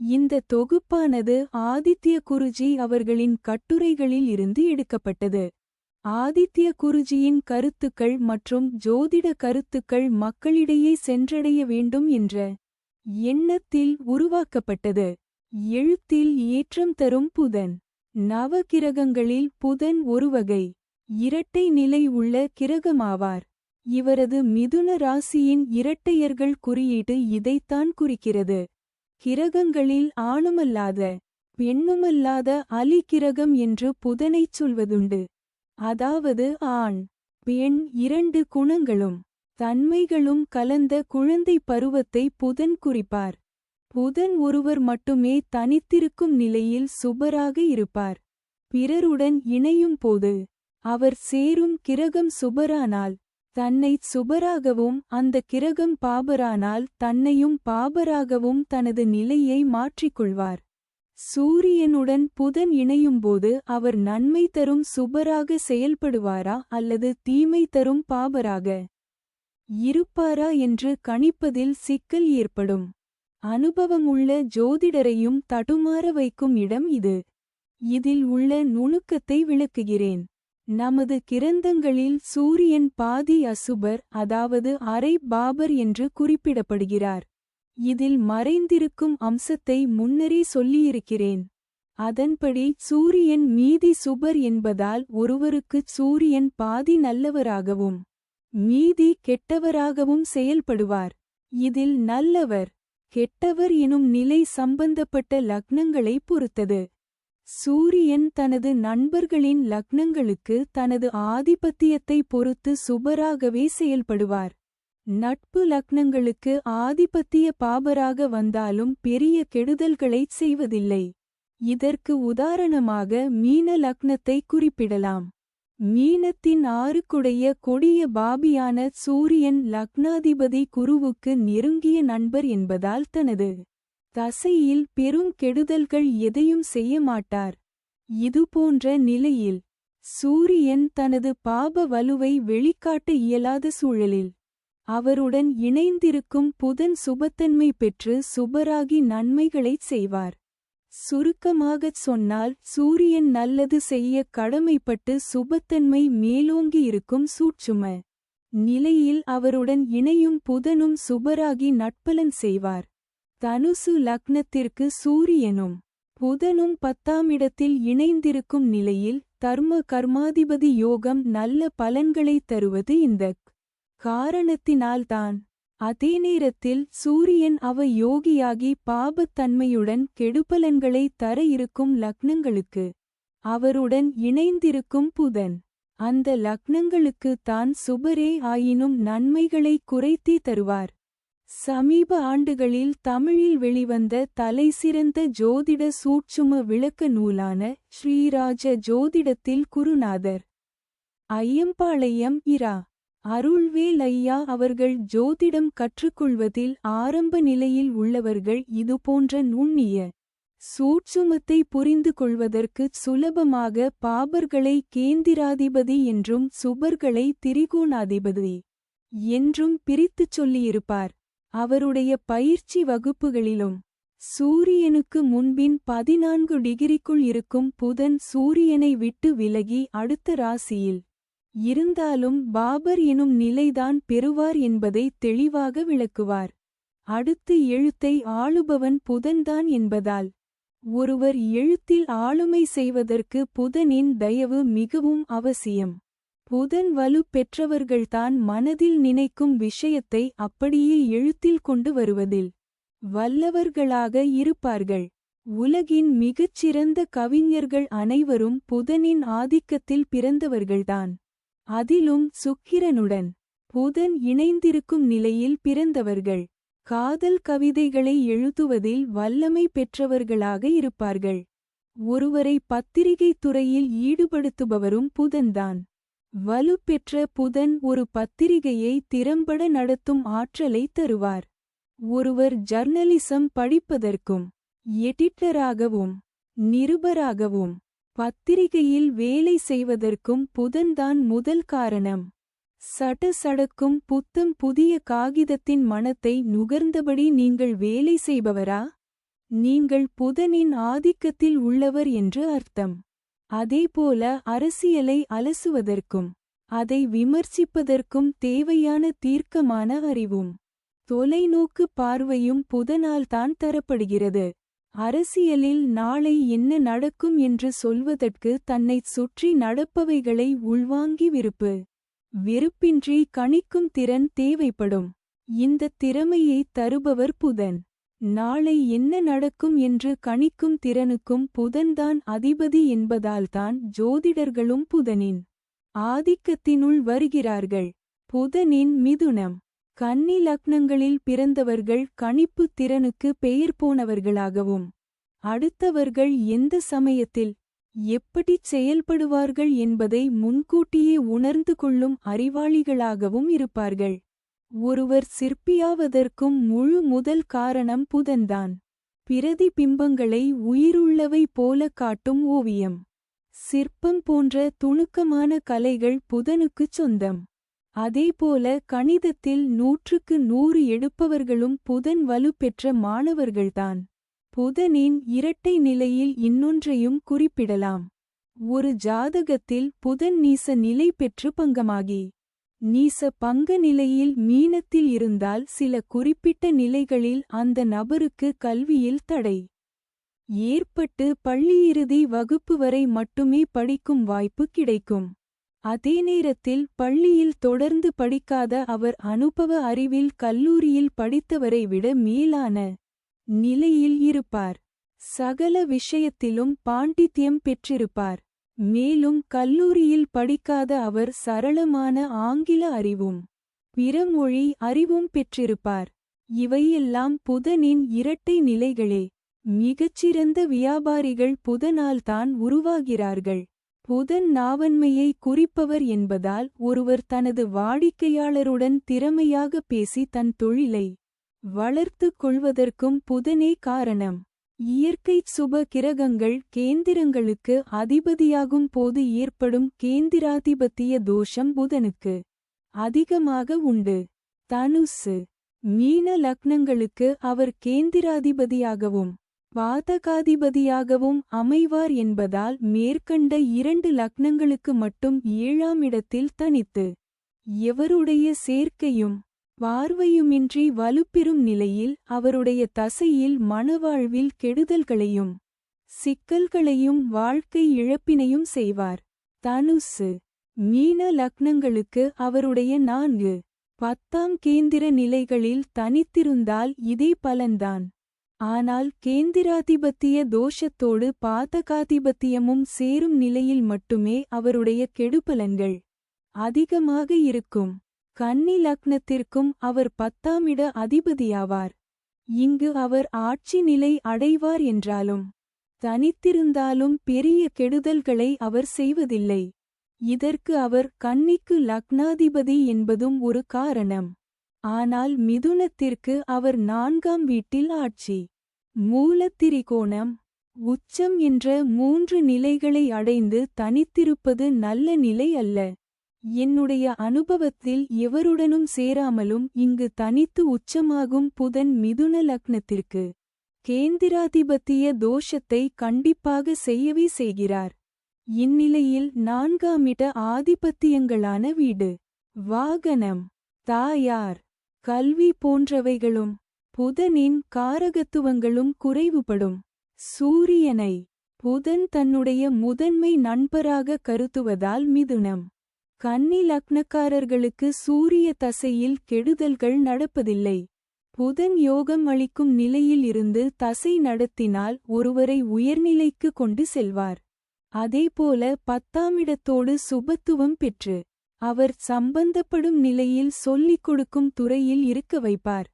இந்த தொகுப்பானது ஆதித்ய குருஜி அவர்களின் கட்டுரைகளில் இருந்து எடுக்கப்பட்டது. ஆதித்ய குருஜியின் கருத்துக்கள் மற்றும் ஜோதிட கருத்துக்கள் மக்களிடையே சென்றடைய வேண்டும் என்ற எண்ணத்தில் உருவாக்கப்பட்டது. எழுத்தில் ஏற்றம் தரும் புதன். நவகிரகங்களில் புதன் ஒருவகை இரட்டை நிலை உள்ள கிரகமாவார். இவரது மிதுன ராசியின் இரட்டையர்கள் குறியீடு இதைத்தான் குறிக்கிறது. கிரகங்களில் ஆணுமல்லாத பெண்ணுமல்லாத அலி கிரகம் என்று புதனைச் சொல்வதுண்டு. அதாவது ஆண் பெண் இரண்டு குணங்களும் தன்மைகளும் கலந்த குழந்தை பருவத்தை புதன் குறிப்பார். புதன் ஒருவர் மட்டுமே தனித்திருக்கும் நிலையில் சுபராக இருப்பார். பிறருடன் இணையும் போது அவர் சேரும் கிரகம் சுபரானால் தன்னை சுபராகவும் அந்த கிரகம் பாபரானால் தன்னையும் பாபராகவும் தனது நிலையை மாற்றிக்கொள்வார். சூரியனுடன் புதன் இணையும்போது அவர் நன்மை தரும் சுபராக செயல்படுவாரா அல்லது தீமை தரும் பாபராக? இருப்பாரா என்று கணிப்பதில் சிக்கல் ஏற்படும். அனுபவமுள்ள ஜோதிடரையும் தடுமாற வைக்கும் இடம் இது. இதில் உள்ள நுணுக்கத்தை விளக்குகிறேன். நமது கிரந்தங்களில் சூரியன் பாதி அசுபர் அதாவது அரை பாபர் என்று குறிப்பிடப்படுகிறார். இதில் மறைந்திருக்கும் அம்சத்தை முன்னரே சொல்லியிருக்கிறேன். அதன்படி சூரியன் மீதி சுபர் என்பதால் ஒருவருக்குச் சூரியன் பாதி நல்லவராகவும் மீதி கெட்டவராகவும் செயல்படுவார். இதில் நல்லவர் கெட்டவர் எனும் நிலை சம்பந்தப்பட்ட லக்னங்களை பொறுத்தது. சூரியன் தனது நண்பர்களின் லக்னங்களுக்கு தனது ஆதிபத்தியத்தை பொறுத்து சுபராகவே செயல்படுவார். நட்பு லக்னங்களுக்கு ஆதிபத்திய பாபராக வந்தாலும் பெரிய கெடுதல்களைச் செய்வதில்லை. இதற்கு உதாரணமாக மீன லக்னத்தை குறிப்பிடலாம். மீனத்தின் ஆறுக்குடைய கொடிய பாபியான சூரியன் லக்னாதிபதி குருவுக்கு நெருங்கிய நண்பர் என்பதால் தனது தசையில் பெரும் கெடுதல்கள் எதையும் செய்ய மாட்டார். இதுபோன்ற நிலையில் சூரியன் தனது பாப வலுவை வெளிக்காட்ட இயலாத சூழலில் அவருடன் இணைந்திருக்கும் புதன் சுபத்தன்மை பெற்று சுபராகி நன்மைகளைச் செய்வார். சுருக்கமாகச் சொன்னால் சூரியன் நல்லது செய்ய கடமைப்பட்டு சுபத்தன்மை மேலோங்கி இருக்கும் சூட்சும நிலையில் அவருடன் இணையும் புதனும் சுபராகி நட்பலன் செய்வார். தனுசு லக்னத்திற்கு சூரியனும் புதனும் பத்தாம் இடத்தில் இணைந்திருக்கும் நிலையில் தர்ம கர்மாதிபதி யோகம் நல்ல பலன்களைத் தருவது இந்த காரணத்தினால்தான். அதே நேரத்தில் சூரியன் அவ யோகியாகி பாபத்தன்மையுடன் கெடுபலன்களை தர இருக்கும் லக்னங்களுக்கு அவருடன் இணைந்திருக்கும் புதன். அந்த லக்னங்களுக்கு தான் சுபரே ஆயினும் நன்மைகளை குறைத்தே தருவார். சமீப ஆண்டுகளில் தமிழில் வெளிவந்த தலைசிறந்த ஜோதிட சூட்சும விளக்க நூலான ஸ்ரீராஜ ஜோதிடத்தில் குருநாதர். ஐயம்பாளையம் இரா. அருள்வேல் ஐயா அவர்கள் ஜோதிடம் கற்றுக்கொள்வதில் ஆரம்ப நிலையில் உள்ளவர்கள் இதுபோன்ற நுண்ணிய சூட்சுமத்தை புரிந்து கொள்வதற்குச் சுலபமாக பாபர்களை கேந்திராதிபதி என்றும் சுபர்களை திரிகோணாதிபதி என்றும் பிரித்துச் சொல்லியிருப்பார். அவருடைய பயிற்சி வகுப்புகளிலும் சூரியனுக்கு முன்பின் பதினான்கு டிகிரிக்குள் இருக்கும் புதன் சூரியனை விட்டு விலகி அடுத்த ராசியில் இருந்தாலும் பாபர் எனும் நிலைதான் பெறுவார் என்பதை தெளிவாக விளக்குவார். அடுத்து எழுத்தை ஆளுபவன் புதன்தான் என்பதால் ஒருவர் எழுத்தில் ஆளுமை செய்வதற்கு புதனின் தயவு மிகவும் அவசியம். புதன் வலு பெற்றவர்கள்தான் மனதில் நினைக்கும் விஷயத்தை அப்படியே எழுத்தில் கொண்டு வருவதில் வல்லவர்களாக இருப்பார்கள். உலகின் மிகச்சிறந்த கவிஞர்கள் அனைவரும் புதனின் ஆதிக்கத்தில் பிறந்தவர்கள்தான். அதிலும் சுக்கிரனுடன் புதன் இணைந்திருக்கும் நிலையில் பிறந்தவர்கள். காதல் கவிதைகளை எழுதுவதில் வல்லமை பெற்றவர்களாக இருப்பார்கள். ஒருவரை பத்திரிகைத் துறையில் ஈடுபடுத்துபவரும் புதன்தான். வலுப்பெற்ற புதன் ஒரு பத்திரிகையை திறம்பட நடத்தும் ஆற்றலை தருவார். ஒருவர் ஜர்னலிசம் படிப்பதற்கும் எடிட்டராகவும் நிருபராகவும் பத்திரிகையில் வேலை செய்வதற்கும் புதன்தான் முதல் காரணம். சட சடக்கும் புத்தம் புதிய காகிதத்தின் மனத்தை நுகர்ந்தபடி நீங்கள் வேலை செய்பவரா? நீங்கள் புதனின் ஆதிக்கத்தில் உள்ளவர் என்று அர்த்தம். அதேபோல அரசியலை அலசுவதற்கும் அதை விமர்சிப்பதற்கும் தேவையான தீர்க்கமான அறிவும் தொலைநோக்கு பார்வையும் புதனால்தான் தரப்படுகிறது. அரசியலில் நாளை என்ன நடக்கும் என்று சொல்வதற்கு தன்னைச் சுற்றி நடப்பவைகளை உள்வாங்கி விருப்பு வெறுப்பின்றி கணிக்கும் திறன் தேவைப்படும். இந்த திறமையை தருபவர் புதன். நாளை என்ன நடக்கும் என்று கணிக்கும் திறனுக்கும் புதன்தான் அதிபதி என்பதால்தான் ஜோதிடர்களும் புதனின் ஆதிக்கத்தினுள் வருகிறார்கள். புதனின் மிதுனம். கன்னி லக்னங்களில் பிறந்தவர்கள் கணிப்புத் திறனுக்கு பெயர் போனவர்களாகவும் அடுத்தவர்கள் எந்த சமயத்தில் எப்படிச் செயல்படுவார்கள் என்பதை முன்கூட்டியே உணர்ந்து கொள்ளும் அறிவாளிகளாகவும் இருப்பார்கள். ஒருவர் சிற்பியாவதற்கும் முழு முதல் காரணம் புதன்தான். பிரதிபிம்பங்களை உயிருள்ளவை போல காட்டும் ஓவியம். சிற்பம் போன்ற துணுக்கமான கலைகள் புதனுக்குச் சொந்தம். அதேபோல கணிதத்தில் நூற்றுக்கு நூறு எடுப்பவர்களும் புதன் வலுப்பெற்ற மாணவர்கள்தான். புதனின் இரட்டை நிலையில் இன்னொன்றையும் குறிப்பிடலாம். ஒரு ஜாதகத்தில் புதன் நீச நிலை பெற்று பங்கமாகி. நீச பங்க நிலையில் மீனத்தில் இருந்தால் சில குறிப்பிட்ட நிலைகளில் அந்த நபருக்கு கல்வியில் தடை. ஏற்பட்டு பள்ளியிறுதி வகுப்பு வரை மட்டுமே படிக்கும் வாய்ப்பு கிடைக்கும். அதே நேரத்தில் பள்ளியில் தொடர்ந்து படிக்காத அவர் அனுபவ அறிவில் கல்லூரியில் படித்தவரை விட மேலான நிலையில் இருப்பார். சகல விஷயத்திலும் பாண்டித்யம் பெற்றிருப்பார். மேலும் கல்லூரியில் படிக்காத அவர் சரளமான ஆங்கில அறிவும் பிறமொழி அறிவும் பெற்றிருப்பார். இவையெல்லாம் புதனின் இரட்டை நிலைகளே. மிகச்சிறந்த வியாபாரிகள் புதனால்தான் உருவாகிறார்கள். புதன் நாவன்மையை குறிப்பவர் என்பதால் ஒருவர் தனது வாடிக்கையாளருடன் திறமையாக பேசி தன் தொழிலை வளர்த்துக் கொள்வதற்கும் புதனே காரணம். இயற்கைச் சுப கிரகங்கள் கேந்திரங்களுக்கு அதிபதியாகும் போது ஏற்படும் கேந்திராதிபத்திய தோஷம் புதனுக்கு அதிகமாக உண்டு. தனுசு. மீன லக்னங்களுக்கு அவர் கேந்திராதிபதியாகவும் பாதகாதிபதியாகவும் அமைவார் என்பதால் மேற்கண்ட இரண்டு லக்னங்களுக்கு மட்டும் ஏழாம் இடத்தில் தனித்து எவருடைய சேர்க்கையும் பார்வையுமின்றி வலுப்பெறும் நிலையில் அவருடைய தசையில் மணவாழ்வில் கெடுதல்களையும் சிக்கல்களையும் வாழ்க்கை இழப்பினையும் செய்வார். தனுசு மீன லக்னங்களுக்கு அவருடைய நான்கு பத்தாம் கேந்திர நிலைகளில் தனித்திருந்தால் இதே பலன்தான். ஆனால் கேந்திராதிபத்திய தோஷத்தோடு பாதகாதிபத்தியமும் சேரும் நிலையில் மட்டுமே அவருடைய கெடுபலன்கள் அதிகமாக இருக்கும். கன்னி லக்னத்திற்கும் அவர் பத்தாமிட அதிபதியாவார். இங்கு அவர் ஆட்சி நிலை அடைவார் என்றாலும் தனித்திருந்தாலும் பெரிய கெடுதல்களை அவர் செய்வதில்லை. இதற்கு அவர் கன்னிக்கு லக்னாதிபதி என்பதும் ஒரு காரணம். ஆனால் மிதுனத்திற்கு அவர் நான்காம் வீட்டில் ஆட்சி. மூலத்திரிகோணம் உச்சம் என்ற மூன்று நிலைகளை அடைந்து தனித்திருப்பது நல்ல நிலை அல்ல. என்னுடைய அனுபவத்தில் எவருடனும் சேராமலும் இங்கு தனித்து உச்சமாகும் புதன் மிதுன லக்னத்திற்கு. கேந்திராதிபத்திய தோஷத்தை கண்டிப்பாக செய்யவே செய்கிறார். இந்நிலையில் நான்காமிட ஆதிபத்தியங்களான வீடு வாகனம் தாயார் கல்வி போன்றவைகளும் புதனின் காரகத்துவங்களும் குறைவுபடும். சூரியனை புதன் தன்னுடைய முதன்மை நண்பராக கருத்துவதால் மிதுனம். கன்னி லக்னக்காரர்களுக்கு சூரிய தசையில் கெடுதல்கள் நடப்பதில்லை. புதன் யோகம் அளிக்கும் நிலையில் இருந்து தசை நடத்தினால் ஒருவரை உயர்நிலைக்கு கொண்டு செல்வார். அதேபோல பத்தாமிடத்தோடு சுபத்துவம் பெற்று அவர் சம்பந்தப்படும் நிலையில் சொல்லிக் கொடுக்கும் துறையில் இருக்க வைப்பார்.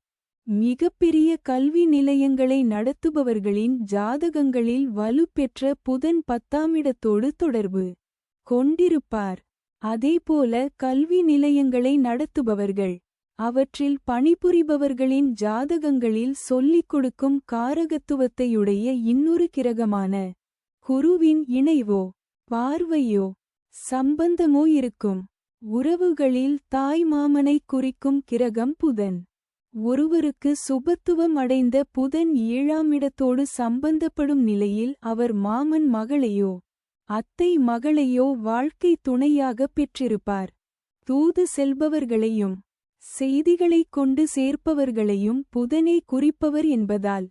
மிகப்பெரிய கல்வி நிலையங்களை நடத்துபவர்களின் ஜாதகங்களில் வலுப்பெற்ற புதன் பத்தாமிடத்தோடு தொடர்பு கொண்டிருப்பார். அதேபோல கல்வி நிலையங்களை நடத்துபவர்கள். அவற்றில் பணிபுரிபவர்களின் ஜாதகங்களில் சொல்லிக் கொடுக்கும் காரகத்துவத்தையுடைய இன்னொரு கிரகமான குருவின் இணைவோ பார்வையோ சம்பந்தமோ இருக்கும். உறவுகளில் தாய் மாமனை குறிக்கும் கிரகம் புதன். ஒருவருக்கு சுபத்துவம் அடைந்த புதன் ஏழாமிடத்தோடு சம்பந்தப்படும் நிலையில் அவர் மாமன் மகளையோ அத்தை மகளையோ வாழ்க்கை துணையாகப் பெற்றிருப்பார். தூது செல்பவர்களையும் செய்திகளைக் கொண்டு சேர்ப்பவர்களையும் புதனே குறிப்பவர் என்பதால்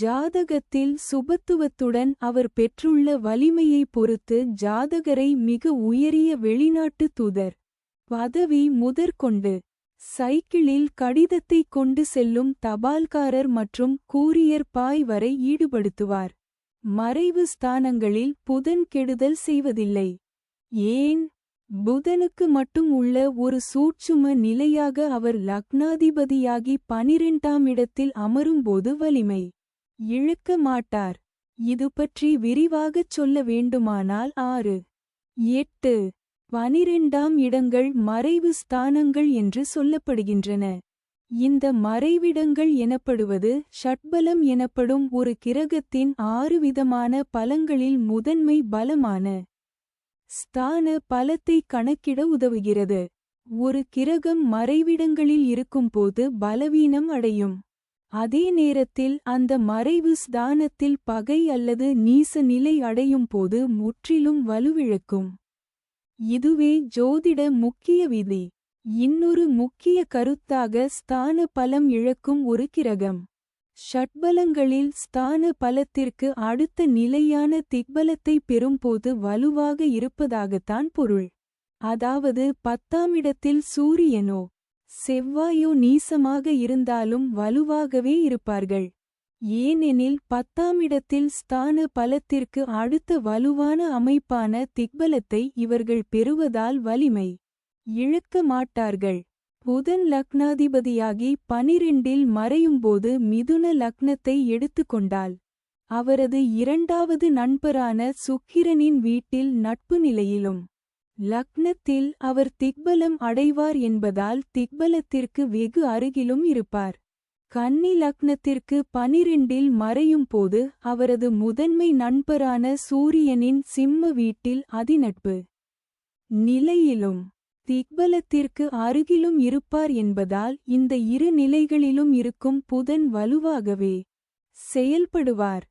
ஜாதகத்தில் சுபத்துவத்துடன் அவர் பெற்றுள்ள வலிமையைப் பொறுத்து ஜாதகரை மிக உயரிய வெளிநாட்டு தூதர் பதவி முதற்கொண்டு சைக்கிளில் கடிதத்தைக் கொண்டு செல்லும் தபால்காரர் மற்றும் கூரியர் பாய் வரை ஈடுபடுத்துவார். மறைவு ஸ்தானங்களில் புதன் கெடுதல் செய்வதில்லை. ஏன்? புதனுக்கு மட்டும் உள்ள ஒரு சூட்சும நிலையாக அவர் லக்னாதிபதியாகி பனிரெண்டாம் இடத்தில் அமரும்போது வலிமை. இழக்க மாட்டார். இது பற்றி விரிவாகச் சொல்ல வேண்டுமானால் ஆறு. எட்டு. பனிரெண்டாம் இடங்கள் மறைவு ஸ்தானங்கள் என்று சொல்லப்படுகின்றன. இந்த மறைவிடங்கள் எனப்படுவது ஷட்பலம் எனப்படும் ஒரு கிரகத்தின் ஆறு விதமான பலங்களில் முதன்மை பலமான ஸ்தான பலத்தை கணக்கிட உதவுகிறது. ஒரு கிரகம் மறைவிடங்களில் இருக்கும்போது பலவீனம் அடையும். அதே நேரத்தில் அந்த மறைவு ஸ்தானத்தில் பகை அல்லது நீச நிலை அடையும் போது முற்றிலும் வலுவிழக்கும். இதுவே ஜோதிட முக்கிய விதி. இன்னொரு முக்கிய கருத்தாக ஸ்தான பலம் இழக்கும் ஒரு கிரகம். ஷட்பலங்களில் ஸ்தான பலத்திற்கு அடுத்த நிலையான திக்பலத்தை பெறும்போது வலுவாக இருப்பதாகத்தான் பொருள். அதாவது பத்தாமிடத்தில் சூரியனோ செவ்வாயோ நீசமாக இருந்தாலும் வலுவாகவே இருப்பார்கள். ஏனெனில் பத்தாமிடத்தில் ஸ்தான பலத்திற்கு அடுத்த வலுவான அமைப்பான திக்பலத்தை இவர்கள் பெறுவதால் வலிமை. இழக்க மாட்டார்கள். புதன் லக்னாதிபதியாகி பனிரெண்டில் மறையும்போது மிதுன லக்னத்தை எடுத்துக்கொண்டால் அவரது இரண்டாவது நண்பரான சுக்கிரனின் வீட்டில் நட்பு நிலையிலும். லக்னத்தில் அவர் திக்பலம் அடைவார் என்பதால் திக்பலத்திற்கு வெகு அருகிலும் இருப்பார். கன்னி லக்னத்திற்கு பனிரெண்டில் மறையும் போது அவரது முதன்மை நண்பரான சூரியனின் சிம்ம வீட்டில் அதிநட்பு நிலையிலும். திக்பலத்திற்கு அருகிலும் இருப்பார் என்பதால் இந்த இரு நிலைகளிலும் இருக்கும் புதன் வலுவாகவே செயல்படுவார்.